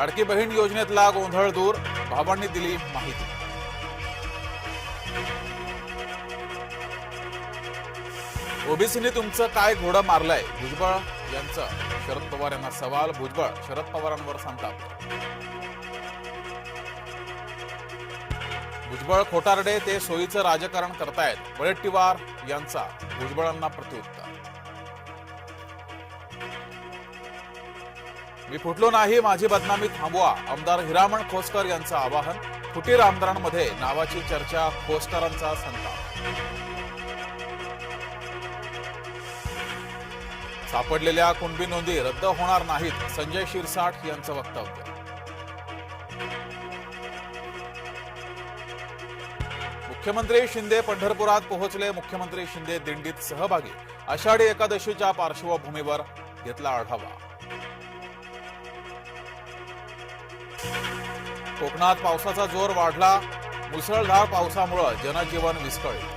लाडकी बहीण योजनेतला गोंधळ दूर बाबांनी दिली माहिती. ओबीसीने तुमचं काय घोडं मारलंय? भुजबळ यांचं. शरद पवार यांना सवाल भुजबळ शरद पवारांवर संताप भुजबळ खोटारडे ते सोयीचं राजकारण करतायत. वडेट्टीवार यांचा भुजबळांना प्रत्युत्तर. मी फुटलो नाही माझी बदनामी थांबवा. आमदार हिरामण खोसकर यांचं आवाहन फुटीर आमदारांमध्ये नावाची चर्चा खोसकरांचा संताप. सापडलेल्या कुणबी नोंदी रद्द होणार नाहीत संजय शिरसाठ यांचं वक्तव्य. मुख्यमंत्री शिंदे पंढरपुरात पोहोचले. मुख्यमंत्री शिंदे दिंडीत सहभागी. आषाढी एकादशीच्या पार्श्वभूमीवर घेतला आढावा. कोकणात पावसाचा जोर वाढला मुसळधार पावसामुळं जनजीवन विस्कळीत.